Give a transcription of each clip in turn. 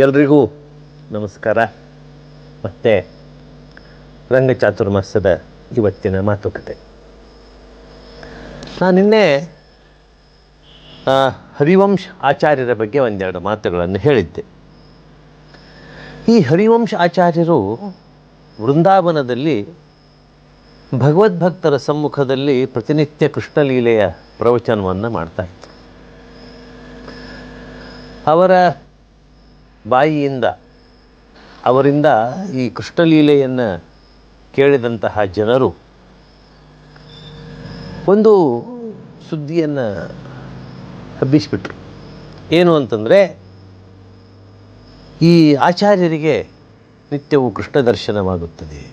ಎಲ್ರಿಗೂ ನಮಸ್ಕಾರ. ಮತ್ತು ರಂಗಚಾತುರ್ಮಾಸದ ಇವತ್ತಿನ ಮಾತುಕತೆ. ನಾನು ನಿನ್ನೆ ಹರಿವಂಶ್ ಆಚಾರ್ಯರ ಬಗ್ಗೆ ಒಂದೆರಡು ಮಾತುಗಳನ್ನು ಹೇಳಿದ್ದೆ. ಈ ಹರಿವಂಶ್ ಆಚಾರ್ಯರು ವೃಂದಾವನದಲ್ಲಿ ಭಗವದ್ಭಕ್ತರ ಸಮ್ಮುಖದಲ್ಲಿ ಪ್ರತಿನಿತ್ಯ ಕೃಷ್ಣಲೀಲೆಯ ಪ್ರವಚನವನ್ನು ಮಾಡ್ತಾ ಅವರ ಬಾಯಿಯಿಂದ, ಅವರಿಂದ ಈ ಕೃಷ್ಣಲೀಲೆಯನ್ನು ಕೇಳಿದಂತಹ ಜನರು ಒಂದು ಸುದ್ದಿಯನ್ನು ಹಬ್ಬಿಸಿಬಿಟ್ರು. ಏನು ಅಂತಂದರೆ, ಈ ಆಚಾರ್ಯರಿಗೆ ನಿತ್ಯವೂ ಕೃಷ್ಣ ದರ್ಶನವಾಗುತ್ತದೆ.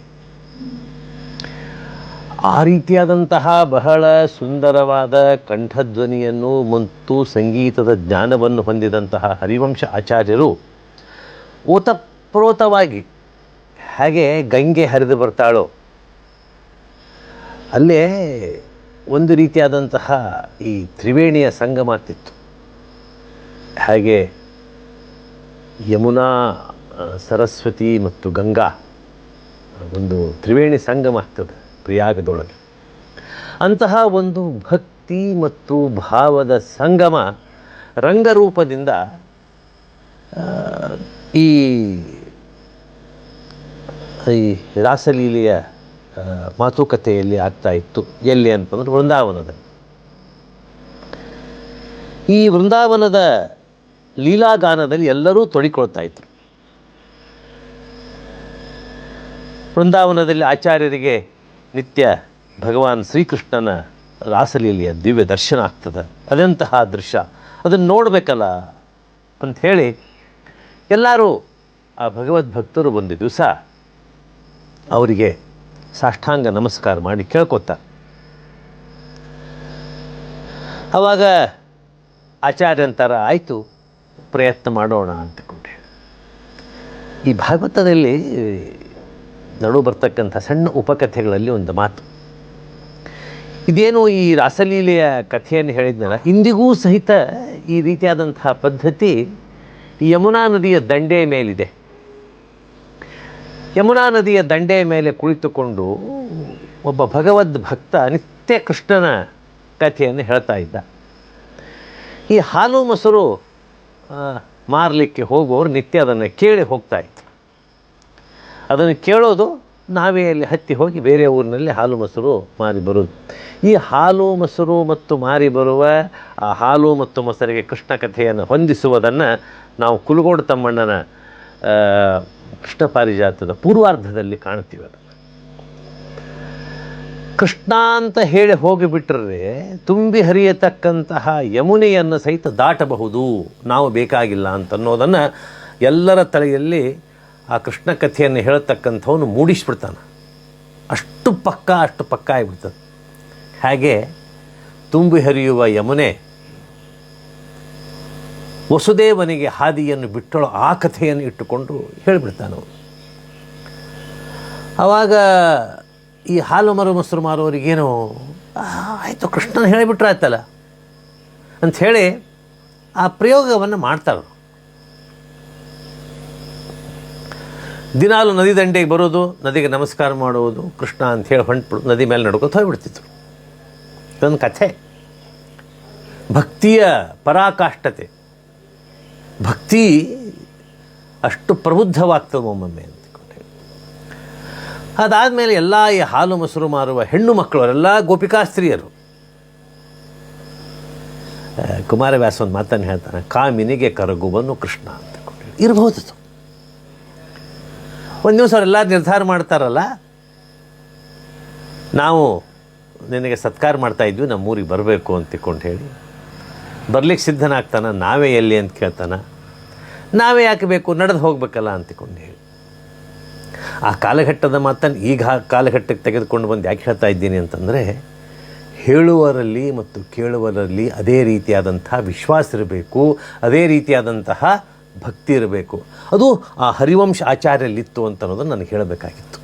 ಆ ರೀತಿಯಾದಂತಹ ಬಹಳ ಸುಂದರವಾದ ಕಂಠಧ್ವನಿಯನ್ನು, ಮತ್ತು ಸಂಗೀತದ ಜ್ಞಾನವನ್ನು ಹೊಂದಿದಂತಹ ಹರಿವಂಶ ಆಚಾರ್ಯರು ಓತಪ್ರೋತವಾಗಿ ಹಾಗೆ ಗಂಗೆ ಹರಿದು ಬರ್ತಾಳೋ, ಅಲ್ಲೇ ಒಂದು ರೀತಿಯಾದಂತಹ ಈ ತ್ರಿವೇಣಿಯ ಸಂಗಮ ಆಗ್ತಿತ್ತು ಹಾಗೆ ಯಮುನಾ ಸರಸ್ವತಿ ಮತ್ತು ಗಂಗಾ ಒಂದು ತ್ರಿವೇಣಿ ಸಂಗಮ ಆಗ್ತದೆ ಪ್ರಿಯಾಗದೊಳಗೆ. ಅಂತಹ ಒಂದು ಭಕ್ತಿ ಮತ್ತು ಭಾವದ ಸಂಗಮ ರಂಗರೂಪದಿಂದ ಈ ಈ ರಾಸಲೀಲೆಯ ಮಾತುಕತೆಯಲ್ಲಿ ಆಗ್ತಾ ಇತ್ತು. ಎಲ್ಲಿ ಅಂತಂದ್ರೆ ವೃಂದಾವನದ. ಈ ವೃಂದಾವನದ ಲೀಲಾಗಾನದಲ್ಲಿ ಎಲ್ಲರೂ ತೊಡಿಕೊಳ್ತಾ ಇದ್ರು. ವೃಂದಾವನದಲ್ಲಿ ಆಚಾರ್ಯರಿಗೆ ನಿತ್ಯ ಭಗವಾನ್ ಶ್ರೀಕೃಷ್ಣನ ರಾಸಲೀಲೆಯ ದಿವ್ಯ ದರ್ಶನ ಆಗ್ತದೆ. ಅದೆಂತಹ ದೃಶ್ಯ? ಅದನ್ನು ನೋಡಬೇಕಲ್ಲ ಅಂಥೇಳಿ ಎಲ್ಲರೂ ಆ ಭಗವದ್ ಭಕ್ತರು ಒಂದು ದಿವಸ ಅವರಿಗೆ ಸಾಷ್ಟಾಂಗ ನಮಸ್ಕಾರ ಮಾಡಿ ಕೇಳ್ಕೊತಾರೆ ಅವಾಗ ಆಚಾರ್ಯಂತರ ಆಯಿತು, ಪ್ರಯತ್ನ ಮಾಡೋಣ ಅಂತಕೊಂಡೆ ಈ ಭಾಗವತದಲ್ಲಿ ನಡು ಬರ್ತಕ್ಕಂಥ ಸಣ್ಣ ಉಪಕಥೆಗಳಲ್ಲಿ ಒಂದು ಮಾತು. ಇದೇನು ಈ ರಾಸಲೀಲೆಯ ಕಥೆಯನ್ನು ಹೇಳಿದ್ನಲ್ಲ, ಇಂದಿಗೂ ಸಹಿತ ಈ ರೀತಿಯಾದಂತಹ ಪದ್ಧತಿ ಯಮುನಾ ನದಿಯ ದಂಡೆಯ ಮೇಲಿದೆ. ಯಮುನಾ ನದಿಯ ದಂಡೆಯ ಮೇಲೆ ಕುಳಿತುಕೊಂಡು ಒಬ್ಬ ಭಗವದ್ ಭಕ್ತ ನಿತ್ಯ ಕೃಷ್ಣನ ಕಥೆಯನ್ನು ಹೇಳ್ತಾ ಇದ್ದ. ಈ ಹಾಲು ಮೊಸರು ಮಾರಲಿಕ್ಕೆ ಹೋಗುವವರು ನಿತ್ಯ ಅದನ್ನು ಕೇಳಿ ಹೋಗ್ತಾ ಇತ್ತು ಅದನ್ನು ಕೇಳೋದು ನಾವೇ ಅಲ್ಲಿ ಹತ್ತಿ ಹೋಗಿ ಬೇರೆ ಊರಿನಲ್ಲಿ ಹಾಲು ಮೊಸರು ಮಾರಿ ಬರೋದು ಈ ಹಾಲು ಮೊಸರು ಮತ್ತು ಮಾರಿ ಬರುವ, ಆ ಹಾಲು ಮತ್ತು ಮೊಸರಿಗೆ ಕೃಷ್ಣ ಕಥೆಯನ್ನು ಹೊಂದಿಸುವುದನ್ನು ನಾವು ಕುಲಗೋಡು ತಮ್ಮಣ್ಣನ ಕೃಷ್ಣ ಪಾರಿಜಾತದ ಪೂರ್ವಾರ್ಧದಲ್ಲಿ ಕಾಣ್ತೀವಿ ಅದನ್ನು. ಕೃಷ್ಣ ಅಂತ ಹೇಳಿ ಹೋಗಿಬಿಟ್ರೆ ತುಂಬಿ ಹರಿಯತಕ್ಕಂತಹ ಯಮುನೆಯನ್ನು ಸಹಿತ ದಾಟಬಹುದು, ನಾವು ಬೇಕಾಗಿಲ್ಲ ಅಂತ ಅನ್ನೋದನ್ನು ಎಲ್ಲರ ತಲೆಯಲ್ಲಿ ಆ ಕೃಷ್ಣ ಕಥೆಯನ್ನು ಹೇಳತಕ್ಕಂಥವನು ಮೂಡಿಸ್ಬಿಡ್ತಾನೆ. ಅಷ್ಟು ಪಕ್ಕ ಅಷ್ಟು ಪಕ್ಕ ಆಗಿಬಿಡ್ತದೆ. ಹಾಗೆ ತುಂಬಿ ಹರಿಯುವ ಯಮುನೆ ವಸುದೇವನಿಗೆ ಹಾದಿಯನ್ನು ಬಿಟ್ಟಳು ಆ ಕಥೆಯನ್ನು ಇಟ್ಟುಕೊಂಡು ಹೇಳಿಬಿಡ್ತಾನು ಆವಾಗ ಈ ಹಾಲು ಮರು ಮೊಸರು ಮಾರುವವರಿಗೇನು ಆ, ಆಯಿತು ಕೃಷ್ಣನ ಹೇಳಿಬಿಟ್ರೆ ಆಯ್ತಲ್ಲ? ಅಂಥೇಳಿ ಆ ಪ್ರಯೋಗವನ್ನು ಮಾಡ್ತಾರೆ ದಿನಾಲು ನದಿ ದಂಡೆಗೆ ಬರೋದು ನದಿಗೆ ನಮಸ್ಕಾರ ಮಾಡುವುದು ಕೃಷ್ಣ ಅಂಥೇಳಿ ಹೊಂಟ್ಬಿಡು ನದಿ ಮೇಲೆ ನಡ್ಕೊತ ಹೋಗ್ಬಿಡ್ತಿತ್ತು ಇದೊಂದು ಕಥೆ. ಭಕ್ತಿಯ ಪರಾಕಾಷ್ಠತೆ. ಭಕ್ತಿ ಅಷ್ಟು ಪ್ರಬುದ್ಧವಾಗ್ತದೆ ಒಮ್ಮೊಮ್ಮೆ ಅಂತಕೊಂಡೆ ಅದಾದಮೇಲೆ ಎಲ್ಲ ಈ ಹಾಲು ಮೊಸರು ಮಾರುವ ಹೆಣ್ಣು ಮಕ್ಕಳು, ಅವರೆಲ್ಲ ಗೋಪಿಕಾಸ್ತ್ರೀಯರು ಕುಮಾರವ್ಯಾಸ ಒಂದು ಮಾತನ್ನು ಹೇಳ್ತಾನೆ ಕಾಮಿನಿಗೆ ಕರಗುವನು ಕೃಷ್ಣ ಅಂತ ಇರಬಹುದು. ಒಂದು ದಿವಸ ಅವರೆಲ್ಲ ನಿರ್ಧಾರ ಮಾಡ್ತಾರಲ್ಲ, ನಾವು ನಿನಗೆ ಸತ್ಕಾರ ಮಾಡ್ತಾ ಇದ್ವಿ ನಮ್ಮ ಊರಿಗೆ ಬರಬೇಕು ಅಂತ ಹೇಳಿ. ಬರ್ಲಿಕ್ಕೆ ಸಿದ್ಧನಾಗ್ತಾನೆ? ನಾವೇ ಎಲ್ಲಿ ಅಂತ ಕೇಳ್ತಾನೆ? ನಾವೇ ಯಾಕೆ ಬೇಕು? ನಡೆದು ಹೋಗಬೇಕಲ್ಲ ಅಂತಕೊಂಡು ಹೇಳಿ. ಆ ಕಾಲಘಟ್ಟದ ಮಾತನ್ನು ಈಗ ಕಾಲಘಟ್ಟಕ್ಕೆ ತೆಗೆದುಕೊಂಡು ಬಂದು ಯಾಕೆ ಹೇಳ್ತಾ ಇದ್ದೀನಿ ಅಂತಂದರೆ ಹೇಳುವರಲ್ಲಿ ಮತ್ತು ಕೇಳುವರಲ್ಲಿ ಅದೇ ರೀತಿಯಾದಂಥ ವಿಶ್ವಾಸ ಇರಬೇಕು, ಅದೇ ರೀತಿಯಾದಂತಹ ಭಕ್ತಿ ಇರಬೇಕು. ಅದು ಆ ಹರಿವಂಶ ಆಚಾರ್ಯಲ್ಲಿತ್ತು ಅಂತ ಅನ್ನೋದನ್ನು ನನಗೆ ಹೇಳಬೇಕಾಗಿತ್ತು.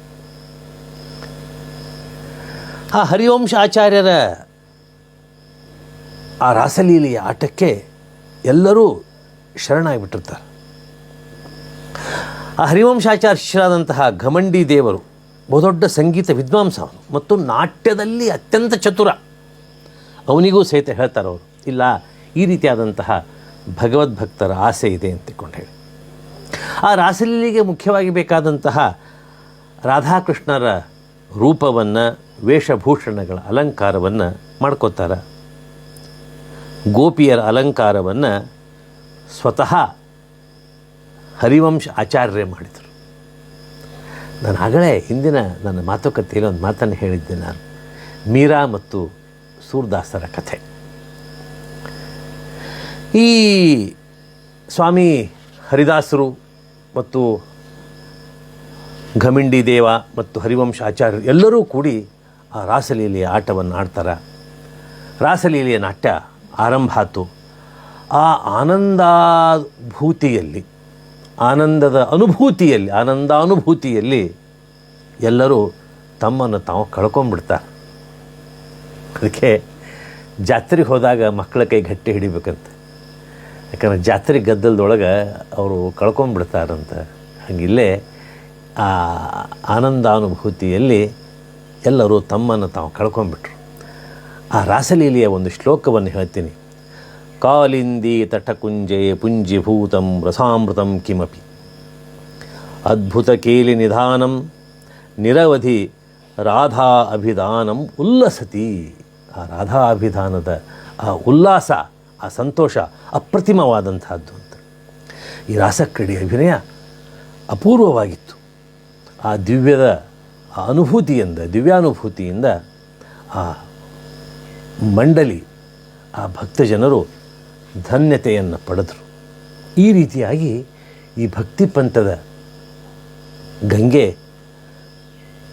ಆ ಹರಿವಂಶ ಆಚಾರ್ಯರ ಆ ರಾಸಲೀಲೆಯ ಆಟಕ್ಕೆ ಎಲ್ಲರೂ ಶರಣಾಗಿಬಿಟ್ಟಿರ್ತಾರೆ. ಆ ಹರಿವಂಶಾಚಾರ್ಯರಾದಂತಹ ಘಮಂಡಿ ದೇವರು, ಬಹುದೊಡ್ಡ ಸಂಗೀತ ವಿದ್ವಾಂಸ ಮತ್ತು ನಾಟ್ಯದಲ್ಲಿ ಅತ್ಯಂತ ಚತುರ. ಅವನಿಗೂ ಸಹಿತ ಹೇಳ್ತಾರೆ ಅವರು, ಇಲ್ಲ, ಈ ರೀತಿಯಾದಂತಹ ಭಗವದ್ಭಕ್ತರ ಆಸೆ ಇದೆ ಅಂತ ತಿಳ್ಕೊಂಡು ಹೇಳಿ. ಆ ರಾಸಲೀಲೆಗೆ ಮುಖ್ಯವಾಗಿ ಬೇಕಾದಂತಹ ರಾಧಾಕೃಷ್ಣರ ರೂಪವನ್ನು, ವೇಷಭೂಷಣಗಳ ಅಲಂಕಾರವನ್ನು ಮಾಡ್ಕೋತಾರೆ ಗೋಪಿಯರ ಅಲಂಕಾರವನ್ನು ಸ್ವತಃ ಹರಿವಂಶ ಆಚಾರ್ಯರೇ ಮಾಡಿದರು. ನಾನು ಆಗಲೇ ಹಿಂದಿನ ನನ್ನ ಮಾತುಕತೆಯಲ್ಲಿ ಒಂದು ಮಾತನ್ನು ಹೇಳಿದ್ದೆ ನಾನು. ಮೀರಾ ಮತ್ತು ಸೂರ್ದಾಸರ ಕಥೆ. ಈ ಸ್ವಾಮಿ ಹರಿದಾಸರು ಮತ್ತು ಘಮಿಂಡಿ ದೇವ ಮತ್ತು ಹರಿವಂಶ ಆಚಾರ್ಯರು ಎಲ್ಲರೂ ಕೂಡಿ ಆ ರಾಸಲೀಲೆಯ ಆಟವನ್ನು ಆಡ್ತಾರೆ. ರಾಸಲೀಲೆಯ ನಾಟ್ಯ ಆರಂಭ ಆಯಿತು ಆ ಆನಂದಾಭೂತಿಯಲ್ಲಿ, ಆನಂದದ ಅನುಭೂತಿಯಲ್ಲಿ, ಆನಂದಾನುಭೂತಿಯಲ್ಲಿ ಎಲ್ಲರೂ ತಮ್ಮನ್ನು ತಾವು ಕಳ್ಕೊಂಡ್ಬಿಡ್ತಾರೆ ಅದಕ್ಕೆ ಜಾತ್ರೆಗೆ ಹೋದಾಗ ಮಕ್ಕಳ ಕೈ ಗಟ್ಟಿ ಹಿಡಿಬೇಕಂತ. ಯಾಕಂದ್ರೆ ಜಾತ್ರೆ ಗದ್ದಲದೊಳಗೆ ಅವರು ಕಳ್ಕೊಂಡ್ಬಿಡ್ತಾರಂತ ಹಾಗಿಲ್ಲೇ ಆ ಆನಂದಾನುಭೂತಿಯಲ್ಲಿ ಎಲ್ಲರೂ ತಮ್ಮನ್ನು ತಾವು ಕಳ್ಕೊಂಡ್ಬಿಟ್ರು ಆ ರಾಸಲೀಲೆಯ ಒಂದು ಶ್ಲೋಕವನ್ನು ಹೇಳ್ತೀನಿ. ಕಾಲಿಂದಿ ತಟಕುಂಜೆ ಪುಂಜಿಭೂತಂ ರಸಾಮೃತಂ ಕಿಮಪಿ. ಅದ್ಭುತ ಕೇಲಿ ನಿಧಾನಂ, ನಿರವಧಿ ರಾಧಾ ಅಭಿಧಾನಂ ಉಲ್ಲಸತಿ. ಆ ರಾಧಾ ಅಭಿಧಾನದ ಆ ಉಲ್ಲಾಸ, ಆ ಸಂತೋಷ ಅಪ್ರತಿಮವಾದಂತಹದ್ದು ಅಂತ. ಈ ರಾಸಕ್ರೀಡೆ ಅಭಿನಯ ಅಪೂರ್ವವಾಗಿತ್ತು. ಆ ದಿವ್ಯದ ಆ ಅನುಭೂತಿಯಿಂದ, ದಿವ್ಯಾನುಭೂತಿಯಿಂದ ಆ ಮಂಡಲಿ ಆ ಭಕ್ತ ಜನರು ಧನ್ಯತೆಯನ್ನು ಪಡೆದರು. ಈ ರೀತಿಯಾಗಿ ಈ ಭಕ್ತಿ ಪಂಥದ ಗಂಗೆ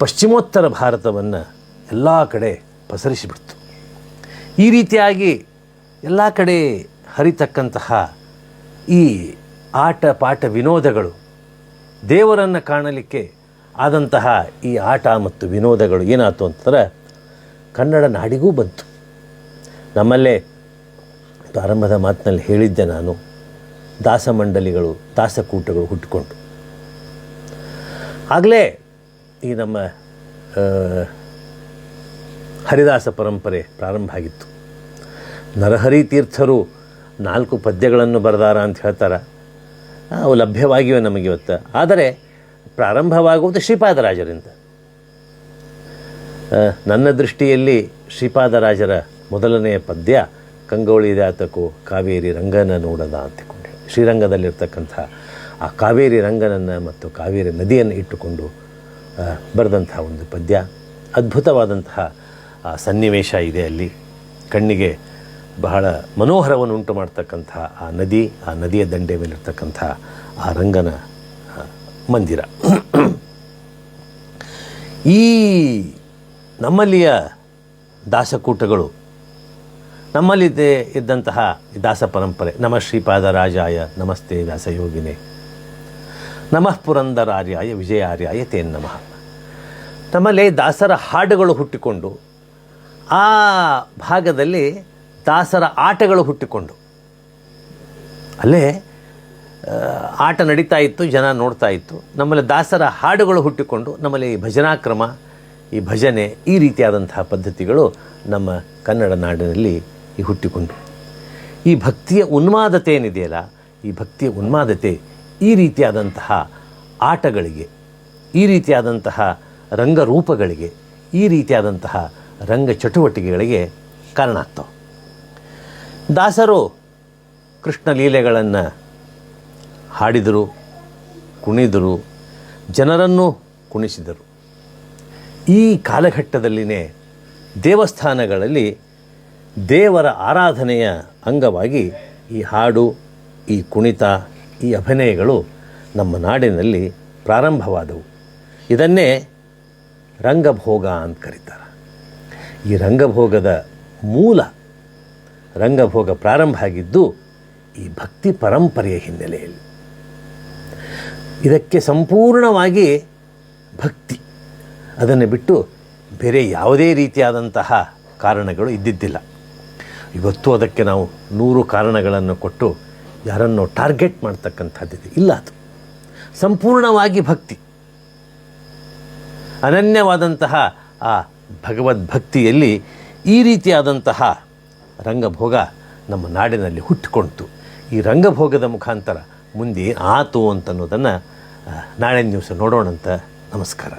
ಪಶ್ಚಿಮೋತ್ತರ ಭಾರತವನ್ನು ಎಲ್ಲ ಕಡೆ ಪಸರಿಸಿಬಿಡ್ತು. ಈ ರೀತಿಯಾಗಿ ಎಲ್ಲ ಕಡೆ ಹರಿತಕ್ಕಂತಹ ಈ ಆಟ ಪಾಠ ವಿನೋದಗಳು ದೇವರನ್ನು ಕಾಣಲಿಕ್ಕೆ ಆದಂತಹ ಈ ಆಟ ಮತ್ತು ವಿನೋದಗಳು ಏನಾಯ್ತು ಅಂತಂದ್ರೆ ಕನ್ನಡ ನಾಡಿಗೂ ಬಂತು. ನಮ್ಮಲ್ಲೇ ಪ್ರಾರಂಭದ ಮಾತಿನಲ್ಲಿ ಹೇಳಿದ್ದೆ ನಾನು. ದಾಸಮಂಡಲಿಗಳು ದಾಸಕೂಟಗಳು ಹುಟ್ಟಿಕೊಂಡು. ಆಗಲೇ ಈ ನಮ್ಮ ಹರಿದಾಸ ಪರಂಪರೆ ಪ್ರಾರಂಭ ಆಗಿತ್ತು. ನರಹರಿ ತೀರ್ಥರು ನಾಲ್ಕು ಪದ್ಯಗಳನ್ನು ಬರೆದಾರ ಅಂತ ಹೇಳ್ತಾರೆ. ಅವು ಲಭ್ಯವಾಗಿವೆ ನಮಗೆ ಇವತ್ತು. ಆದರೆ ಪ್ರಾರಂಭವಾಗುವುದು ಶ್ರೀಪಾದರಾಜರಿಂದ. ನನ್ನ ದೃಷ್ಟಿಯಲ್ಲಿ ಶ್ರೀಪಾದರಾಜರ ಮೊದಲನೆಯ ಪದ್ಯ ಕಂಗೋಳಿ ದಾತಕು ಕಾವೇರಿ ರಂಗನ ನೋಡದ ಅಂತಿಕೊಂಡೆ ಶ್ರೀರಂಗದಲ್ಲಿರ್ತಕ್ಕಂಥ ಆ ಕಾವೇರಿ ರಂಗನನ್ನು ಮತ್ತು ಕಾವೇರಿ ನದಿಯನ್ನು ಇಟ್ಟುಕೊಂಡು ಬರೆದಂತಹ ಒಂದು ಪದ್ಯ, ಅದ್ಭುತವಾದಂತಹ, ಆ, ಸನ್ನಿವೇಶ ಇದೆ ಅಲ್ಲಿ. ಕಣ್ಣಿಗೆ ಬಹಳ ಮನೋಹರವನ್ನು ಉಂಟು ಮಾಡ್ತಕ್ಕಂಥ ಆ ನದಿ, ಆ ನದಿಯ ದಂಡೆ ಮೇಲಿರ್ತಕ್ಕಂಥ ಆ ರಂಗನ ಮಂದಿರ. ಈ ನಮ್ಮಲ್ಲಿಯ ದಾಸಕೂಟಗಳು ನಮ್ಮಲ್ಲಿ ಇದ್ದ- ಇದ್ದಂತಹ ದಾಸ ಪರಂಪರೆ. ನಮ ಶ್ರೀಪಾದ ರಾಜಾಯ ನಮಸ್ತೆ ವ್ಯಾಸಯೋಗಿನೇ ನಮಃ ಪುರಂದರಾರ್ಯಾಯ, ವಿಜಯಾರ್ಯಾಯ, ತೇನ್ ನಮಃ. ನಮ್ಮಲ್ಲಿ ದಾಸರ ಹಾಡುಗಳು ಹುಟ್ಟಿಕೊಂಡು, ಆ ಭಾಗದಲ್ಲಿ ದಾಸರ ಆಟಗಳು ಹುಟ್ಟಿಕೊಂಡು. ಅಲ್ಲೇ ಆಟ ನಡೀತಾ ಇತ್ತು, ಜನ ನೋಡ್ತಾ ಇತ್ತು. ನಮ್ಮಲ್ಲಿ ದಾಸರ ಹಾಡುಗಳು ಹುಟ್ಟಿಕೊಂಡು, ನಮ್ಮಲ್ಲಿ ಭಜನಾಕ್ರಮ, ಈ ಭಜನೆ, ಈ ರೀತಿಯಾದಂತಹ ಪದ್ಧತಿಗಳು ನಮ್ಮ ಕನ್ನಡ ನಾಡಿನಲ್ಲಿ ಈ ಹುಟ್ಟಿಕೊಂಡು. ಈ ಭಕ್ತಿಯ ಉನ್ಮಾದತೆ ಏನಿದೆಯಲ್ಲ, ಈ ಭಕ್ತಿಯ ಉನ್ಮಾದತೆ ಈ ರೀತಿಯಾದಂತಹ ಆಟಗಳಿಗೆ, ಈ ರೀತಿಯಾದಂತಹ ರಂಗರೂಪಗಳಿಗೆ, ಈ ರೀತಿಯಾದಂತಹ ರಂಗ ಚಟುವಟಿಕೆಗಳಿಗೆ ಕಾರಣ ಆಗ್ತವೆ. ದಾಸರು ಕೃಷ್ಣ ಲೀಲೆಗಳನ್ನು ಹಾಡಿದರು, ಕುಣಿದರು, ಜನರನ್ನು ಕುಣಿಸಿದರು. ಈ ಕಾಲಘಟ್ಟದಲ್ಲಿನೇ ದೇವಸ್ಥಾನಗಳಲ್ಲಿ ದೇವರ ಆರಾಧನೆಯ ಅಂಗವಾಗಿ ಈ ಹಾಡು, ಈ ಕುಣಿತ, ಈ ಅಭಿನಯಗಳು ನಮ್ಮ ನಾಡಿನಲ್ಲಿ ಪ್ರಾರಂಭವಾದವು. ಇದನ್ನೇ ರಂಗಭೋಗ ಅಂತ ಕರೀತಾರೆ. ಈ ರಂಗಭೋಗದ ಮೂಲ ರಂಗಭೋಗ ಪ್ರಾರಂಭ ಆಗಿದ್ದು ಈ ಭಕ್ತಿ ಪರಂಪರೆಯ ಹಿನ್ನೆಲೆಯಲ್ಲಿ. ಇದಕ್ಕೆ ಸಂಪೂರ್ಣವಾಗಿ ಭಕ್ತಿ. ಅದನ್ನು ಬಿಟ್ಟು ಬೇರೆ ಯಾವುದೇ ರೀತಿಯಾದಂತಹ ಕಾರಣಗಳು ಇದ್ದಿದ್ದಿಲ್ಲ. ಇವತ್ತು ಅದಕ್ಕೆ ನಾವು ನೂರು ಕಾರಣಗಳನ್ನು ಕೊಟ್ಟು ಯಾರನ್ನು ಟಾರ್ಗೆಟ್ ಮಾಡ್ತಕ್ಕಂಥದ್ದಿದೆ. ಇಲ್ಲ ಅದು. ಸಂಪೂರ್ಣವಾಗಿ ಭಕ್ತಿ. ಅನನ್ಯವಾದಂತಹ ಆ ಭಗವದ್ಭಕ್ತಿಯಲ್ಲಿ ಈ ರೀತಿಯಾದಂತಹ ರಂಗಭೋಗ ನಮ್ಮ ನಾಡಿನಲ್ಲಿ ಹುಟ್ಟಿಕೊಂಡಿತು. ಈ ರಂಗಭೋಗದ ಮುಖಾಂತರ ಮುಂದೆ ಆತು ಅಂತನ್ನೋದನ್ನು ನಾಳೆ ದಿವಸ ನೋಡೋಣಂತ ನಮಸ್ಕಾರ.